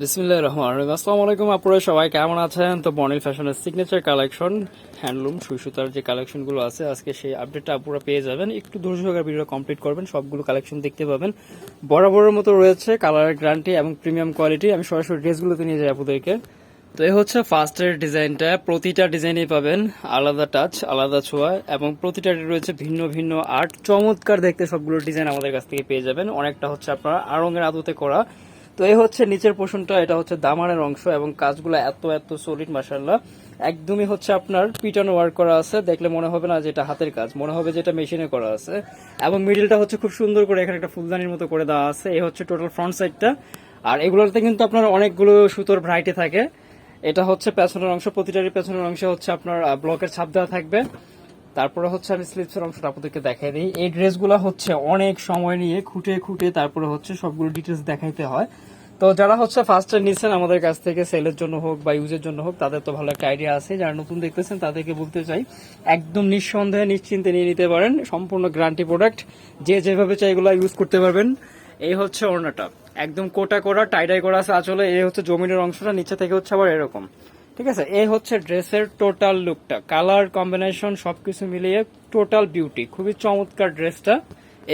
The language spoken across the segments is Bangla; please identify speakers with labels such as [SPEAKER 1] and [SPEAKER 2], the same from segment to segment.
[SPEAKER 1] বিসমিল্লাহ রহমান রহিম। আসসালামু আলাইকুম আপনারা সবাই কেমন আছেন? তো বর্নিল ফ্যাশনের সিগনেচার কালেকশন হ্যান্ডলুম সুই সুতার যে কালেকশনগুলো আছে, আজকে সেই আপডেটটা আপনারা পেয়ে যাবেন। একটু ধৈর্য সহকারে ভিডিও কমপ্লিট করবেন, সবগুলো কালেকশন দেখতে পাবেন। বরাবরের মতো রয়েছে কালারের গ্যারান্টি এবং প্রিমিয়াম কোয়ালিটি আমি সরাসরি ড্রেসগুলোতে নিয়ে যাই আপনাদেরকে তো এই হচ্ছে ফার্স্টের ডিজাইনটা প্রতিটা ডিজাইনেই পাবেন, আলাদা টাচ আলাদা ছোঁয়া এবং প্রতিটা রয়েছে ভিন্ন ভিন্ন আর্ট চমৎকার দেখতে সবগুলো ডিজাইন আমাদের কাছ থেকে পেয়ে যাবেন। অনেকটা হচ্ছে আপনারা আড়ঙের আদতে করা। তো এই হচ্ছে নিচের পোর্শনটা এটা হচ্ছে দামানের অংশ এবং কাজগুলো এত এত সলিড মাসাল্লাহ একদমই হচ্ছে আপনার পিটানো ওয়ার্ক করা আছে, দেখলে মনে হবে না যে এটা হাতের কাজ, মনে হবে যে এটা মেশিনে করা আছে। এবং মিডিলটা হচ্ছে খুব সুন্দর করে এখানে একটা ফুলদানির মতো করে দেওয়া আছে এই হচ্ছে টোটাল ফ্রন্ট সাইডটা আর এগুলোতে কিন্তু আপনার অনেকগুলো সুতোর ভ্যারাইটি থাকে। এটা হচ্ছে পেছনের অংশ, প্রতিটারই পেছনের অংশে হচ্ছে আপনার ব্লকের ছাপ দেওয়া থাকবে। তারপরে হচ্ছে আমি স্লিপসের অংশটা আপনাদেরকে দেখাই দিই। এই ড্রেসগুলো হচ্ছে অনেক সময় নিয়ে খুঁটে খুঁটে তারপরে হচ্ছে সবগুলো ডিটেলস দেখাইতে হয়। তো যারা হচ্ছে ফার্স্টে নিচ্ছেন আমাদের কাছ থেকে সেলের জন্য হোক বা ইউজের জন্য হোক, তাদের তো ভালো একটা আইডিয়া আছে। যারা নতুন দেখতেছেন, তাদেরকে বলতে চাই, একদম নিঃসন্দেহে নিশ্চিন্তে নিয়ে নিতে পারেন সম্পূর্ণ গ্যারান্টি প্রোডাক্ট যে যেভাবে চাই এগুলো ইউজ করতে পারবেন। এই হচ্ছে ওড়নাটা। একদম কোটা করা টাইডাই করা আছে। আচলে এই হচ্ছে জমিনের অংশটা, নিচে থেকে হচ্ছে আবার এরকম। ঠিক আছে? এই হচ্ছে ড্রেসের টোটাল লুকটা কালার কম্বিনেশন সবকিছু মিলিয়ে টোটাল বিউটি খুবই চমৎকার ড্রেসটা।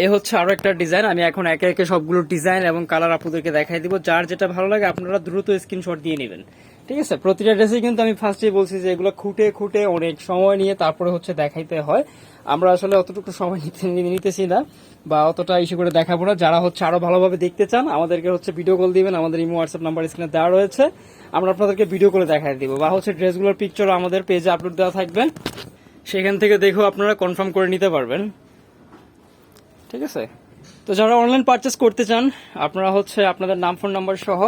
[SPEAKER 1] এ হচ্ছে আরও একটা ডিজাইন আমি এখন একে একে সবগুলো ডিজাইন এবং কালার আপনাদেরকে দেখাই দিব। যার যেটা ভালো লাগে আপনারা দ্রুত স্ক্রিনশট দিয়ে নেবেন। ঠিক আছে? প্রতিটা ড্রেসে কিন্তু আমি ফার্স্টেই বলছি যে এগুলো খুঁটে খুঁটে অনেক সময় নিয়ে তারপরে হচ্ছে দেখাইতে হয়। আমরা আসলে অতটুকু সময় নিতে নিতেছি না বা অতটা ইস্যু করে দেখাবো না। যারা হচ্ছে আরও ভালোভাবে দেখতে চান, আমাদেরকে হচ্ছে ভিডিও কল দিবেন। আমাদের ইমো হোয়াটসঅ্যাপ নাম্বার স্ক্রিনে দেওয়া রয়েছে। আমরা আপনাদেরকে ভিডিও করে দেখাই দিব। বা হচ্ছে ড্রেসগুলোর পিকচার আমাদের পেজে আপলোড দেওয়া থাকবে। সেখান থেকে দেখেও আপনারা কনফার্ম করে নিতে পারবেন। ঠিক আছে? তো যারা অনলাইন পারচেস করতে চান, আপনারা হচ্ছে আপনাদের নাম ফোন নাম্বার সহ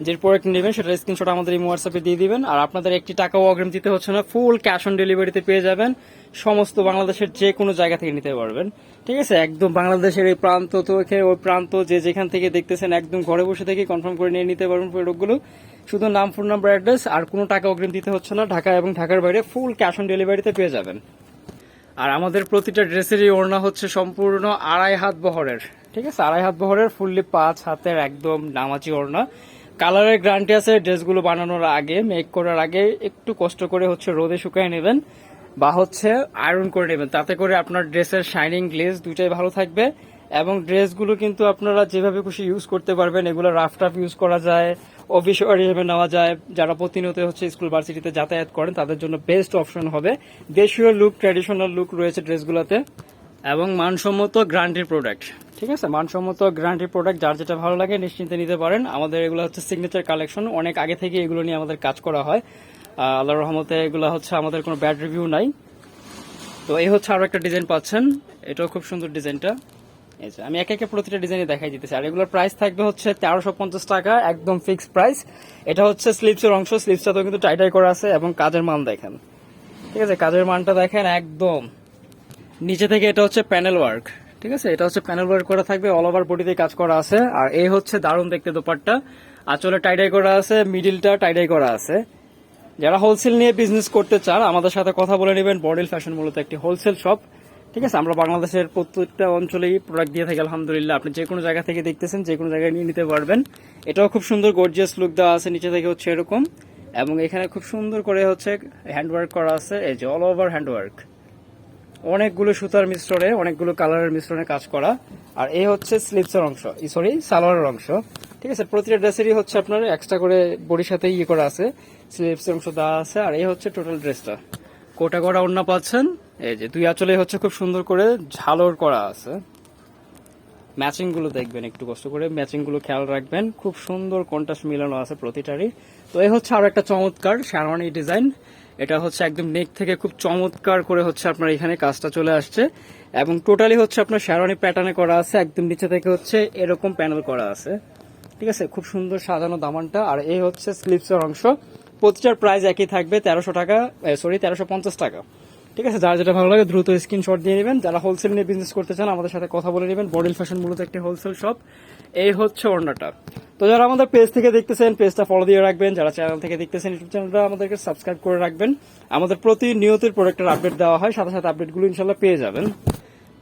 [SPEAKER 1] যে প্রোডাক্ট নেবেন সেটা স্ক্রিনশট আমাদের এই হোয়াটসঅ্যাপে দিয়ে দিবেন। আর আপনাদের একটি টাকাও অগ্রিম দিতে হচ্ছে না ফুল ক্যাশ অন ডেলিভারিতে পেয়ে যাবেন। সমস্ত বাংলাদেশের যে কোনো জায়গা থেকে নিতে পারবেন। ঠিক আছে? একদম বাংলাদেশের এই প্রান্ত থেকে, ওই প্রান্ত যে যেখান থেকে দেখতেছেন, একদম ঘরে বসে থেকে কনফার্ম করে নিয়ে নিতে পারবেন প্রোডাক্টগুলো শুধু নাম ফোন নাম্বার অ্যাড্রেস আর কোনো টাকা অগ্রিম দিতে হচ্ছে না। ঢাকা এবং ঢাকার বাইরে ফুল ক্যাশ অন ডেলিভারিতে পেয়ে যাবেন। আর আমাদের প্রতিটা ড্রেসেরই ওড়না হচ্ছে সম্পূর্ণ আড়াই হাত বহরের। ঠিক আছে? আড়াই হাত বহরের ফুললি পাঁচ হাতের একদম নামাচি ওড়না। কালারের গ্যারান্টি আছে, ড্রেসগুলো বানানোর আগে মেক করার আগে একটু কষ্ট করে হচ্ছে রোদে শুকায় নেবেন বা হচ্ছে আয়রন করে নেবেন। তাতে করে আপনার ড্রেসের শাইনিং গ্লেজ দুইটাই ভালো থাকবে এবং ড্রেসগুলো কিন্তু আপনারা যেভাবে খুশি ইউজ করতে পারবেন, এগুলো রাফ টাফ ইউজ করা যায় অফিস হিসেবে নেওয়া যায়। যারা প্রতিনিয়ত হচ্ছে স্কুল ভার্সিটিতে যাতায়াত করেন, তাদের জন্য বেস্ট অপশন হবে। দেশীয় লুক ট্র্যাডিশনাল লুক রয়েছে ড্রেসগুলোতে। এবং মানসম্মত গ্যারান্টির প্রোডাক্ট ঠিক আছে? মানসম্মত গ্যারান্টির প্রোডাক্ট যার যেটা ভালো লাগে নিশ্চিন্তে নিতে পারেন। আমাদের এগুলো হচ্ছে সিগনেচার কালেকশন অনেক আগে থেকে এগুলো নিয়ে আমাদের কাজ করা হয়। আহ, আল্লাহর রহমতে এগুলো হচ্ছে আমাদের কোনো ব্যাড রিভিউ নাই। তো এই হচ্ছে আরও একটা ডিজাইন পাচ্ছেন। এটাও খুব সুন্দর ডিজাইনটা এই যে আমি একে একে প্রতিটা ডিজাইনে দেখাই দিতেছি। আর এগুলোর প্রাইস থাকবে হচ্ছে তেরোশো পঞ্চাশ টাকা একদম ফিক্সড প্রাইস এটা হচ্ছে স্লিপসের অংশ। স্লিপসটা তো কিন্তু টাইটাই করা আছে এবং কাজের মান দেখেন। ঠিক আছে? কাজের মানটা দেখেন একদম নিচে থেকে এটা হচ্ছে প্যানেল ওয়ার্ক, ঠিক আছে? এটা হচ্ছে প্যানেল ওয়ার্ক করা থাকবে অল ওভার বডিতে কাজ করা আছে, আর এই হচ্ছে দারুণ দেখতে দোপারটা আঁচলে টাইডাই করা আছে মিডিলটা টাইডাই করা আছে। যারা হোলসেল নিয়ে বিজনেস করতে চান, আমাদের সাথে কথা বলে নেবেন। বডিল ফ্যাশন মূলত একটি হোলসেল শপ ঠিক আছে? আমরা বাংলাদেশের প্রত্যেকটা অঞ্চলেই প্রোডাক্ট দিয়ে থাকি, আলহামদুলিল্লাহ। আপনি যে কোনো জায়গা থেকে দেখতেছেন, যে কোনো জায়গায় নিয়ে নিতে পারবেন। এটাও খুব সুন্দর গর্জিয়াস লুক দেওয়া আছে, নিচে থেকে হচ্ছে এরকম। এবং এখানে খুব সুন্দর করে হচ্ছে হ্যান্ডওয়ার্ক করা আছে, এই যে অল ওভার হ্যান্ডওয়ার্ক অনেকগুলো সুতার মিশ্রণে, অনেকগুলো কালারের মিশ্রণে কাজ করা। আর এই হচ্ছে স্লিপসের অংশ। সরি সালোয়ারের অংশ। ঠিক আছে, প্রতিটা ড্রেসেরই হচ্ছে আপনার এক্সট্রা করে বডির সাথে ইয়ে করা আছে। স্লিপসের অংশ দেওয়া আছে, আর এই হচ্ছে টোটাল ড্রেসটা কোটা করা ওড়না পাচ্ছেন। এই যে দুই আঁচলে হচ্ছে খুব সুন্দর করে ঝালর করা আছে। ম্যাচিংগুলো দেখবেন, একটু কষ্ট করে ম্যাচিংগুলো খেয়াল রাখবেন। খুব সুন্দর কন্ট্রাস্ট মিলানো আছে প্রতিটারই। তো এই হচ্ছে আরও একটা চমৎকার শারওয়ানি ডিজাইন এটা হচ্ছে একদম নেক থেকে খুব চমৎকার করে হচ্ছে আপনার এখানে কাজটা চলে আসছে। এবং টোটালি হচ্ছে আপনার শারওয়ানি প্যাটার্নে করা আছে, একদম নিচে থেকে হচ্ছে এরকম প্যানেল করা আছে। ঠিক আছে? খুব সুন্দর সাজানো দামানটা। আর এই হচ্ছে স্লিপসের অংশ। প্রতিটার প্রাইস একই থাকবে তেরোশো টাকা সরি তেরোশো পঞ্চাশ টাকা। ঠিক আছে, যার যেটা ভালো লাগে দ্রুত স্ক্রিনশট দিয়ে নেবেন। যারা হোলসেল নিয়ে বিজনেস করতে চান, আমাদের সাথে কথা বলে নেবেন। বডিল ফ্যাশন মূলত একটি হোলসেল শপ এই হচ্ছে ওড়নাটা। তো যারা আমাদের পেজ থেকে দেখতেছেন পেজটা ফলো দিয়ে রাখবেন। যারা চ্যানেল থেকে দেখতেছেন ইউটিউব চ্যানেলটা আমাদেরকে সাবস্ক্রাইব করে রাখবেন। আমাদের প্রতি নিয়তের প্রোডাক্টের আপডেট দেওয়া হয়, সাথে সাথে আপডেটগুলো ইনশাল্লাহ পেয়ে যাবেন।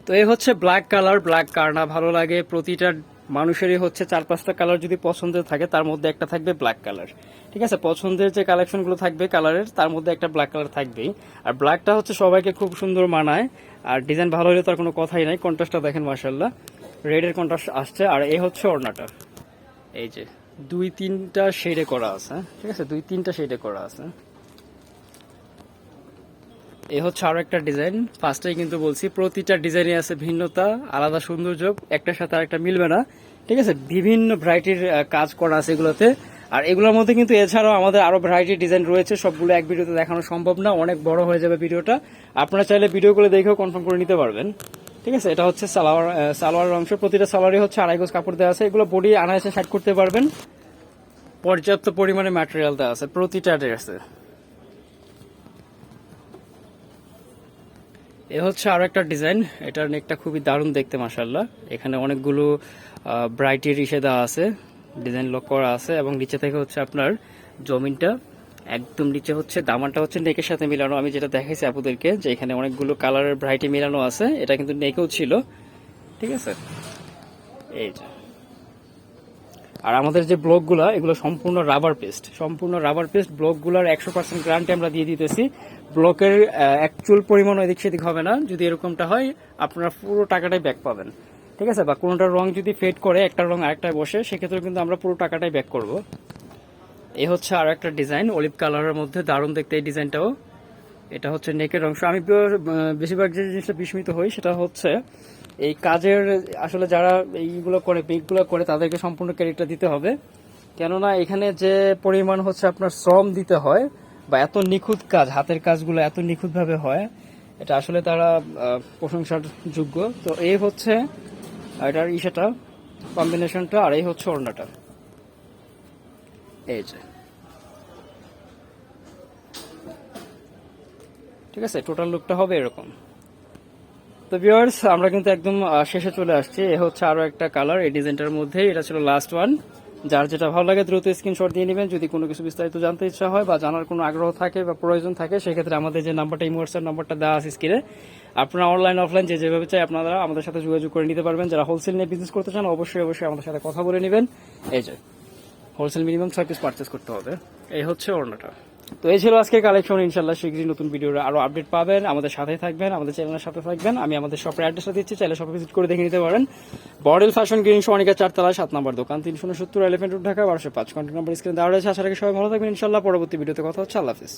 [SPEAKER 1] তো এই হচ্ছে ব্ল্যাক কালার ব্ল্যাক কার না ভালো লাগে, প্রতিটা মানুষেরই হচ্ছে চার পাঁচটা কালার যদি পছন্দের থাকে, তার মধ্যে একটা থাকবে ব্ল্যাক কালার ঠিক আছে? পছন্দের যে কালেকশনগুলো থাকবে কালারের তার মধ্যে একটা ব্ল্যাক কালার থাকবেই। আর ব্ল্যাকটা হচ্ছে সবাইকে খুব সুন্দর মানায়। আর ডিজাইন ভালো হলে তার কোনো কথাই নাই। কন্ট্রাস্টটা দেখেন মার্শাল্লাহ রেডের কন্ট্রাস্ট আসছে। আর এই হচ্ছে ওড়নাটা। এই যে, দুই তিনটা শেডে করা আছে? ঠিক আছে? দুই তিনটা শেডে করা আছে। এ হচ্ছে আরও একটা ডিজাইন। ফার্স্টেই কিন্তু বলছি প্রতিটা ডিজাইনে আছে ভিন্নতা আলাদা সৌন্দর্য একটার সাথে আরেকটা মিলবে না। ঠিক আছে? বিভিন্ন ভ্যারাইটির কাজ করা আছে এগুলোতে। আর এগুলোর মধ্যে কিন্তু এছাড়াও আমাদের আরও ভ্যারাইটি ডিজাইন রয়েছে। সবগুলো এক ভিডিওতে দেখানো সম্ভব না। অনেক বড় হয়ে যাবে ভিডিওটা। আপনারা চাইলে ভিডিওগুলো দেখেও কনফার্ম করে নিতে পারবেন। ঠিক আছে? এটা হচ্ছে সালোয়ার আহ, সালোয়ারের অংশ। প্রতিটা সালোয়ারে হচ্ছে আড়াই গজ কাপড় দেওয়া আছে। এগুলো বডি আনায়াসে সাইড করতে পারবেন। পর্যাপ্ত পরিমাণে ম্যাটেরিয়াল দেওয়া আছে। প্রতিটা ড্রেসে এ হচ্ছে আরও একটা ডিজাইন। এটার নেকটা খুবই দারুণ দেখতে মাসাল্লাহ এখানে অনেকগুলো ব্রাইটের ইসে দেওয়া আছে ডিজাইন লক করা আছে এবং নিচে থেকে হচ্ছে আপনার জমিনটা, একদম নিচে হচ্ছে দামানটা হচ্ছে নেকের সাথে মিলানো। আমি যেটা দেখাইছি আপুদেরকে যে এখানে অনেকগুলো কালারের ভ্রাইটি মিলানো আছে, এটা কিন্তু নেকেও ছিল। ঠিক আছে? এই যে। আর আমাদের যে ব্লকগুলো, এগুলো সম্পূর্ণ রাবার পেস্ট সম্পূর্ণ রাবার পেস্ট ব্লকগুলোর একশো পার্সেন্ট গ্রান্টি আমরা দিয়ে দিতেছি। ব্লকের অ্যাকচুয়াল পরিমাণ এদিক সেদিক হবে না। যদি এরকমটা হয়, আপনারা পুরো টাকাটাই ব্যাক পাবেন। ঠিক আছে? বা কোনোটার রং যদি ফেড করে, একটা রং আরেকটায় বসে সেক্ষেত্রে কিন্তু আমরা পুরো টাকাটাই ব্যাক করব। এই হচ্ছে আর একটা ডিজাইন অলিভ কালারের মধ্যে দারুণ দেখতে এই ডিজাইনটাও এটা হচ্ছে নেকের অংশ। আমি বেশিরভাগ যে জিনিসটা বিস্মিত হই, সেটা হচ্ছে এই কাজের, আসলে যারা এইগুলো করে পিকগুলো করে, তাদেরকে সম্পূর্ণ ক্রেডিটটা দিতে হবে। কেননা এখানে যে পরিমাণ হচ্ছে আপনার শ্রম দিতে হয় বা এত নিখুঁত কাজ, হাতের কাজগুলো এত নিখুঁতভাবে হয়, এটা আসলে তারা প্রশংসার যোগ্য। তো এই হচ্ছে এটার ইসেটা কম্বিনেশনটা আর এই হচ্ছে ওড়নাটা। এই যে। ঠিক আছে টোটাল লুকটা হবে এরকম। তো ভিউয়ার্স আমরা কিন্তু একদম শেষে চলে আসছি। এ হচ্ছে আরও একটা কালার এই ডিজাইনটার মধ্যে এটা ছিল লাস্ট ওয়ান যার যেটা ভালো লাগে, দ্রুত স্ক্রিনশট দিয়ে নেবেন। যদি কোনো কিছু বিস্তারিত জানতে ইচ্ছা হয় বা জানার কোনো আগ্রহ থাকে বা প্রয়োজন থাকে, সেক্ষেত্রে আমাদের যে নাম্বারটা ইমোয়াটসঅ্যাপ নাম্বারটা দেওয়া আছে স্ক্রিনে আপনারা অনলাইন অফলাইন যে যেভাবে চাই আপনারা আমাদের সাথে যোগাযোগ করে নিতে পারবেন। যারা হোলসেল নিয়ে বিজনেস করতে চান, অবশ্যই অবশ্যই আমাদের সাথে কথা বলে নেবেন। এই যে হোলসেল মিনিমাম পিস পারচেস করতে হবে। এই হচ্ছে ওড়নাটা। তো এই ছিল আজকের কালেকশন ইনশাল্লাহ শীঘ্রই নতুন ভিডিওর আরও আপডেট পাবেন। আমাদের সাথে থাকবেন, আমাদের চ্যানেলের সাথে থাকবেন। আমি আমাদের শপের অ্যাড্রেসটা দিচ্ছি, চাইলে শপে ভিজিট করে দেখে নিতে পারেন। বডেল ফ্যাশন গ্রিন সোনিকা চারতলা, সাত নম্বর দোকান, তিনশো সত্তর এলিফেন্ট রোড ঢাকা, বারোশো পাঁচ। কন্ট্যাক্ট নম্বর স্ক্রিনে দেওয়া রয়েছে, আশা রাখি সবাই ভালো থাকবেন। ইনশাল্লাহ পরবর্তী ভিডিওতে কথা হচ্ছে। আল্লাহ হাফিজ।